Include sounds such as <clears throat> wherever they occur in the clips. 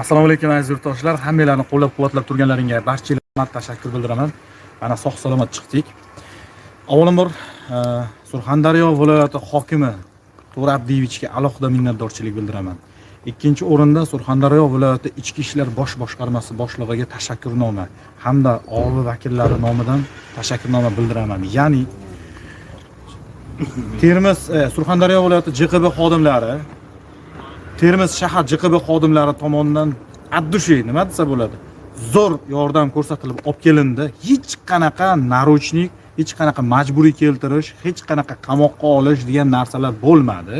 assalomu alaykum aziz yurtdoshlar. Hammanglarni qo'llab quvvatlab turganlaringga barchalarga tashakkur bildiraman. Mana sog' salomat chiqdik. Avvalambor e, surxondaryo viloyati hokimi to'ra abdiyevichga alohida minnatdorchilik bildiraman. Ikkinchi o'rinda surxondaryo viloyati ichki ishlar bosh boshqarmasi boshlig'iga tashakkurnoma hamda oliy vakillari nomidan tashakkurnoma bildiraman. Ya'ni termiz e, surxondaryo viloyati jqb xodimlari termiz shahar jqb xodimlari tomonidan addushe nima desa bo'ladi? Zo'r yordam ko'rsatilib olib kelindi. Hech qanaqa naruchnik hech qanaqa majburiy keltirish hech qanaqa qamoqqa olish degan narsalar bo'lmadi.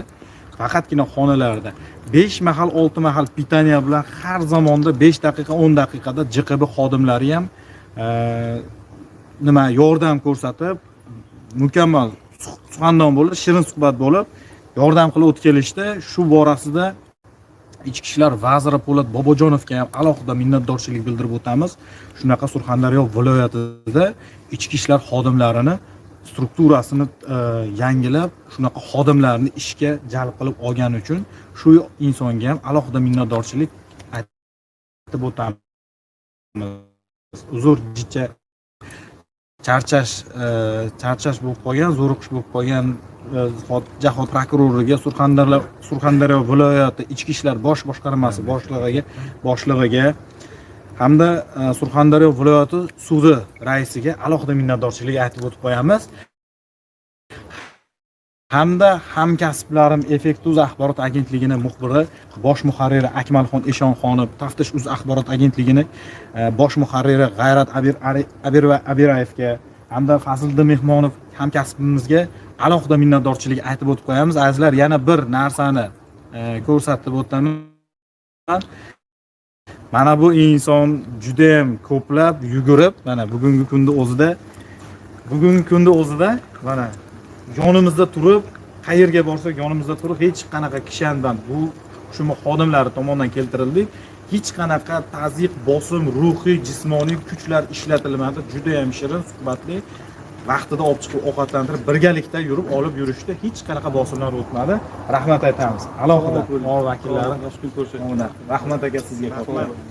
Faqatgina xonalarda besh mahal olti mahal pitaniya bilan har zamonda besh daqiqa o'n daqiqada jqb xodimlari ham e, nima yordam ko'rsatib mukammal suxandon bo'lib shirin suhbat bo'lib yordam qilib o'tib kelishdi shu borasida ichki ishlar vaziri po'lat bobojonovga ham alohida minnatdorchilik bildirib o'tamiz. Shunaqa surxondaryo viloyatida ichki ishlar xodimlarini strukturasini e, yangilab shunaqa xodimlarni ishga jalb qilib olgani uchun shu insonga ham alohida minnatdorchilik aytib o'tamiz. Uzr jicha charchash e, charchash bo'lib qolgan zo'riqish bo'lib qolgan Э, jahon prokuroriga surxondaryo surxondaryo viloyati ichki ishlar bosh boshqarmasi boshlig'iga boshlig'iga hamda e, surxondaryo viloyati sudi raisiga alohida minnatdorchilik aytib o'tib qo'yamiz. Hamda hamkasblarim effektuz axborot agentligini muxbiri bosh muharriri akmalxon eshonxonov taftish uz axborot agentligini e, bosh muharriri g'ayrat abir abirayevga hamda fazliddin mehmonov hamkasbimizga alohida minnatdorchilik aytib o'tib qo'yamiz. Azizlar yana bir narsani e, ko'rsatib o'taman mana bu inson judayam ko'plab yugurib mana bugungi kunda o'zida bugungi kunda o'zida mana yonimizda turib qayerga borsak yonimizda turib hech qanaqa kishandan bu shu xodimlari tomonidan keltirildik. Hech qanaqa tazyiq bosim ruhiy jismoniy kuchlar ishlatilmadi. Judayam shirin suhbatli vaqtida olib chiqib ovqatlantirib birgalikda yurib olib yurishdi hech qanaqa bosimlar o'tmadi. Rahmat aytamiz. Alohida mol vakillari. Rahmat aka sizga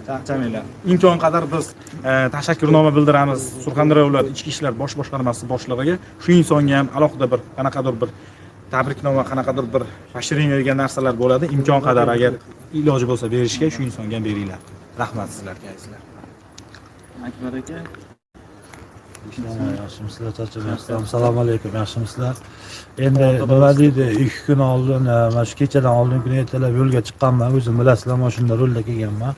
charchamanglar imkon qadar biz e, tashakkurnoma bildiramiz. Surxondaryo viloyati ichki ishlar bosh boshqarmasi boshlig'iga. Shu insonga ham alohida bir qanaqadir bir tabriknoma qanaqadir bir поощрение degan narsalar bo'ladi. Imkon qadar agar iloji bo'lsa berishga shu insonga ham beringlar. Rahmat sizlarga azizlar. Akbar aka yaxshimisizlar charchamayapsizlar. Assalomu alaykum yaxshimisizlar endi nima deydi? Ikki kun oldin e, mana shu kechadan oldingi kuni ertalab yo'lga chiqqanman. O'zim bilasizlar mashina rulda kelganman.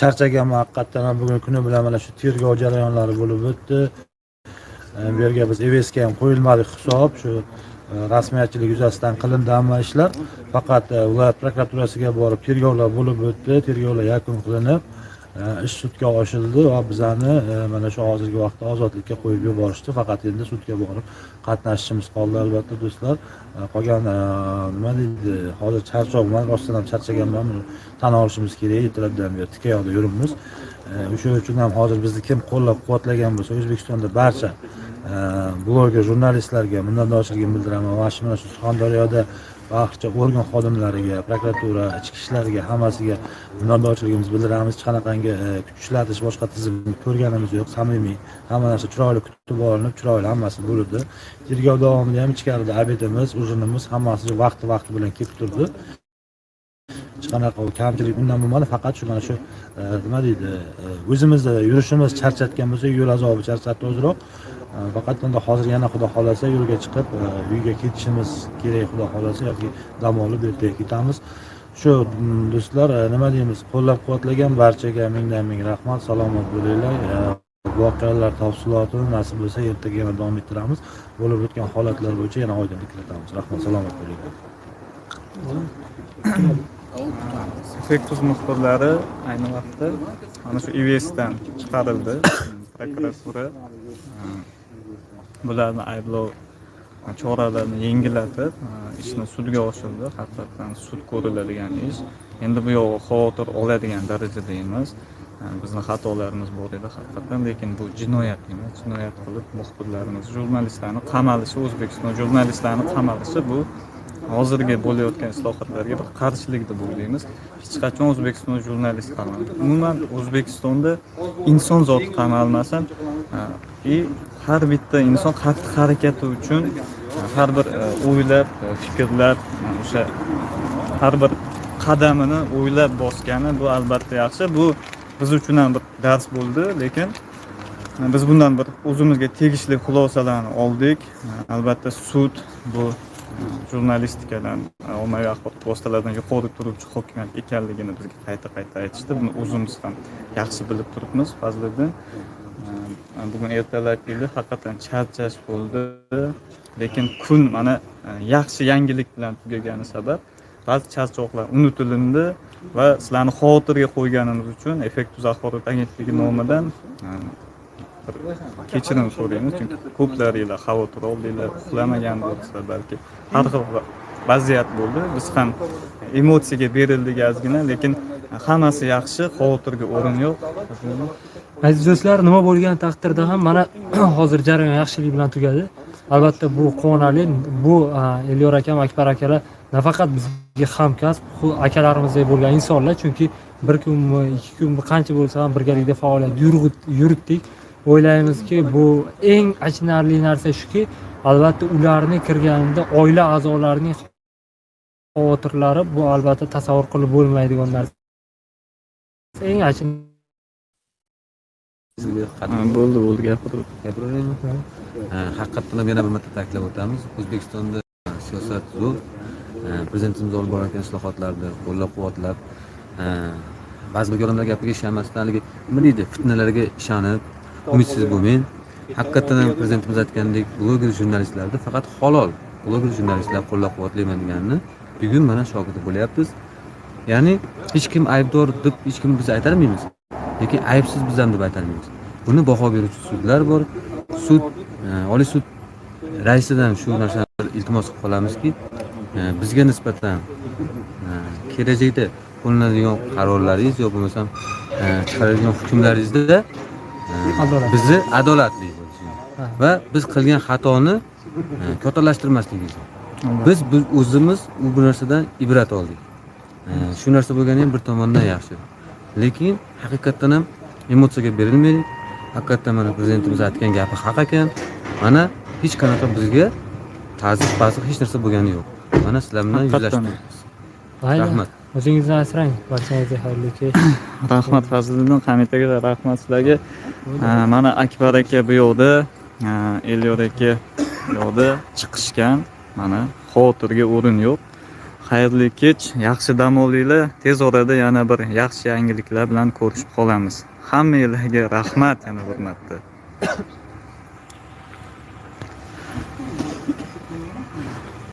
Charchaganman haqiqatdan ham bugungi kuni bilan mana shu tergov jarayonlari bo'lib o'tdi. E, bu yerga biz evsga ham qo'yilmadik hisob. Shu e, rasmiyatchilik yuzasidan qilindi hamma ishlar. Faqat viloyat prokuraturasiga borib tergovlar bo'lib o'tdi. Tergovlar yakun qilinib ish sudga oshildi va bizani mana shu hozirgi vaqtda ozodlikka qo'yib yuborishdi faqat endi sudga borib qatnashishimiz qoldi albatta do'stlar. Qolgan nima deydi hozir charchog'man rostdan ham charchaganman buni tan olishimiz kerak ertalabdan beri tikayoqda yuribmiz o'sha uchun ham hozir bizni kim qo'llab quvvatlagan bo'lsa o'zbekistonda barcha bloger jurnalistlarga minnatdorchiligimni bildiraman va mana shu surxondaryoda barcha organ xodimlariga prokuratura ichki ishlarga hammasiga minnatdorchiligimizni bildiramiz. Hech qanaqangi e, kuch ishlatish boshqa tizimni ko'rganimiz yo'q. Samimiy hamma narsa chiroyli kutib olinib chiroyli hammasi bo'ldi. Tergov davomida ham ichkarida obedimiz ujinimiz hammasi vaqti vaqti bilan kelib turdi. Hech qanaqa kamchilik undan bo'lmadi faqat shu mana shu e, nima deydi o'zimizni o'zimizda yurishimiz charchatgan bo'lsa yo'l azobi charchatdi ozroq. Э, faqat endi hozir yana xudo xohlasa yo'lga chiqib э, uyga ketishimiz kerak xudo xohlasa yoki dam olib ertaga ketamiz. Shu mm, do'stlar e, nima deymiz qo'llab quvvatlagan barchaga mingdan ming rahmat salomat bo'linglar. E, voqealar tafsilotini nasib bo'lsa ertaga yana davom ettiramiz. Bo'lib o'tgan holatlar bo'yicha yana oydinlik kiritamiz. Rahmat salomat bo'linglar. Effektus muxbirlari ayni vaqtda mana shu ivsdan chiqarildi. Prokuratura bularni ayblov choralarini yengillatib ishni sudga oshirdi haqiqatdan sud ko'riladigan ish endi bu yog'i xavotir oladigan darajada emas bizni xatolarimiz bor edi haqiqatdan lekin bu jinoyat emas jinoyat qilib muxbirlarimiz jurnalistlarni qamalishi o'zbekiston jurnalistlarini qamalishi bu hozirgi bo'layotgan islohotlarga bir qarshilik deb o'ylaymiz hech qachon o'zbekistonda jurnalist qamaldi umuman o'zbekistonda inson zoti qamalmasin и har bitta inson xatti harakati uchun har bir e, o'ylab e, fikrlab e, o'sha har bir qadamini o'ylab bosgani bu albatta yaxshi. Bu biz uchun ham bir dars bo'ldi lekin biz bundan bir o'zimizga tegishli xulosalarni oldik. Albatta sud bu e, jurnalistikadan e, ommaviy axborot vositalaridan yuqori turuvchi hokimiyat ekanligini bizga qayta qayta aytishdi. Buni o'zimiz ham yaxshi bilib turibmiz fazliddin. E, bugun ertalabki haqiqatdan charchash bo'ldi. Lekin kun mana e, yaxshi yangilik bilan tugagani sabab ba'zi charchoqlar unutilindi va sizlarni xavotirga qo'yganimiz uchun effektiv axborot agentligi nomidan kechirim so'raymiz chunki ko'plaringlar xavotir oldinglar uxlamagan bo'lsa balki har xil vaziyat bo'ldi. Biz ham emotsiyaga berildik ozgina lekin hammasi yaxshi xavotirga o'rin yo'q. Aziz do'stlar nima bo'lgan taqdirda ham mana <clears throat> hozir jarayon yaxshilik bilan tugadi. Albatta bu quvonarli bu elyor akam akbar akalar nafaqat bizga hamkasb akalarimizdek bo'lgan insonlar. Chunki bir kunmi ikki kunmi qancha bo'lsa ham birgalikda faoliyat yuritdik o'ylaymizki bu eng achinarli narsa shuki albatta ularni kirganida oila a'zolarining xavotirlari bu albatta tasavvur qilib bo'lmaydigan narsa. Eng bo'ldi bo'ldi. Gapirib gapiravering haqiqatdan ham yana bir marta ta'kidlab o'tamiz. O'zbekistonda siyosat zo'r. Prezidentimiz olib borayotgan islohotlarni qo'llab quvvatlab ba'zi bir odamlar gapiga ishonmasdan haligi nima deydi fitnalarga ishonib umidsiz bo'lmang haqiqatdan ham prezidentimiz aytgandek bloger jurnalistlarni faqat halol bloger jurnalistlar qo'llab quvvatlayman deganini bugun mana shogirdi bo'lyapmiz ya'ni hech kim aybdor deb hech kim biz aytolmaymiz lekin aybsiz biz ham deb aytolmaymiz buni baho beruvchi sudlar bor sud e, oliy sud raisidan shu narsani iltimos qilib qolamizki e, bizga nisbatan e, kelajakda qo'llanadigan qarorlaringiz yo bo'lmasam e, chiqaradigan hukmlaringizda e. bizni adolatli va biz qilgan xatoni e, kattalashtirmasligingiz biz o'zimiz bu narsadan ibrat oldik. E, shu narsa bo'lgani ham bir tomondan yaxshi. Lekin haqiqatdan ham emotsiyaga berilmaylik. Haqiqatdan mana prezidentimiz aytgan gapi haq ekan. Mana hech qanaqa bizga ta'zir ta'zir hech narsa bo'lgani yo'q. Mana sizlar bilan yuzlashdik rahmat o'zingizni asrang. Barchangizga xayrli kech <coughs> rahmat fazliddin hamitaga rahmat sizlarga mana akbar aka bu yoqda elyor aka bu yoqda chiqishgan. Mana xavotirga o'rin yo'q. Xayrli kech yaxshi dam olinglar. Tez orada yana bir yaxshi yangiliklar bilan ko'rishib qolamiz. Hammanglarga rahmat yana bir marta <coughs>